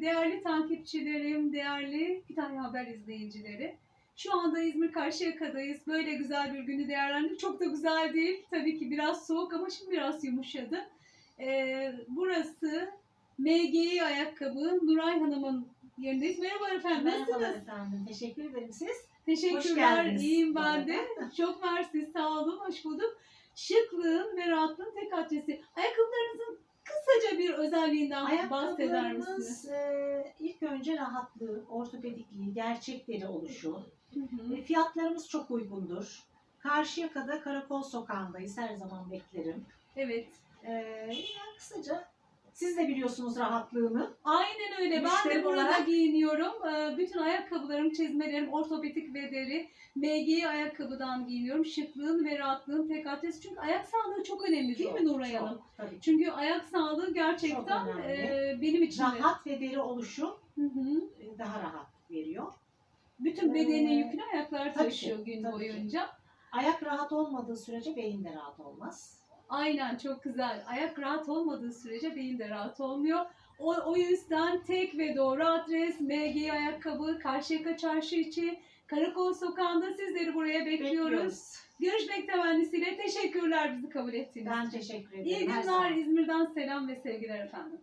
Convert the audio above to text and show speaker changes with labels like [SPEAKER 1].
[SPEAKER 1] değerli takipçilerim, değerli tane haber izleyicileri. Şu anda İzmir Karşıyaka'dayız. Böyle güzel bir günü değerlendirdik. Çok da güzel değil. Tabii ki biraz soğuk ama şimdi biraz yumuşadı. Ee, burası MGI ayakkabı Nuray Hanım'ın yerindeyiz. Merhaba efendim. Nasılsınız?
[SPEAKER 2] efendim. Teşekkür ederim siz.
[SPEAKER 1] Teşekkürler.
[SPEAKER 2] geldiniz.
[SPEAKER 1] İyiyim ben
[SPEAKER 2] Merhaba.
[SPEAKER 1] de. Çok mersi. Sağ olun. Hoş bulduk. Şıklığın ve rahatlığın tek adresi. Özelliğinden bahseder misiniz?
[SPEAKER 2] Ayakkabılarımız e, ilk önce rahatlığı, ortopedikliği, gerçekleri oluşu.
[SPEAKER 1] Hı hı.
[SPEAKER 2] E, fiyatlarımız çok uygundur. Karşıyaka'da Karakol Sokağı'ndayız. Her zaman beklerim.
[SPEAKER 1] Evet.
[SPEAKER 2] E, yani kısaca siz de biliyorsunuz rahatlığını.
[SPEAKER 1] Aynen öyle. Ben de
[SPEAKER 2] Müşteri
[SPEAKER 1] burada
[SPEAKER 2] olarak-
[SPEAKER 1] giyiniyorum. Ee, Bütün ayakkabılarım, çizmelerim ortopedik ve deri. MG ayakkabıdan giyiniyorum. Şıklığın ve rahatlığın tek adresi. Çünkü ayak sağlığı çok önemli değil mi Nuray
[SPEAKER 2] çok,
[SPEAKER 1] Hanım?
[SPEAKER 2] Tabii.
[SPEAKER 1] Çünkü ayak sağlığı gerçekten
[SPEAKER 2] Çok önemli.
[SPEAKER 1] e, benim için de.
[SPEAKER 2] Rahat ve deri oluşu
[SPEAKER 1] Hı hı.
[SPEAKER 2] e, daha rahat veriyor.
[SPEAKER 1] Bütün bedenin
[SPEAKER 2] Ee,
[SPEAKER 1] yükünü ayaklar
[SPEAKER 2] tabii
[SPEAKER 1] taşıyor
[SPEAKER 2] ki,
[SPEAKER 1] gün
[SPEAKER 2] tabii ki.
[SPEAKER 1] boyunca.
[SPEAKER 2] Ayak rahat olmadığı sürece beyin de rahat olmaz.
[SPEAKER 1] Aynen çok güzel. Ayak rahat olmadığı sürece beyin de rahat olmuyor. O, o yüzden tek ve doğru adres MG ayakkabı Karşıyaka Çarşı içi Karakol Sokağı'nda sizleri buraya bekliyoruz.
[SPEAKER 2] Bekliyoruz.
[SPEAKER 1] Görüşmek temennisiyle teşekkürler bizi kabul ettiğiniz
[SPEAKER 2] Ben
[SPEAKER 1] için.
[SPEAKER 2] teşekkür ederim.
[SPEAKER 1] İyi günler. İzmir'den selam ve sevgiler efendim.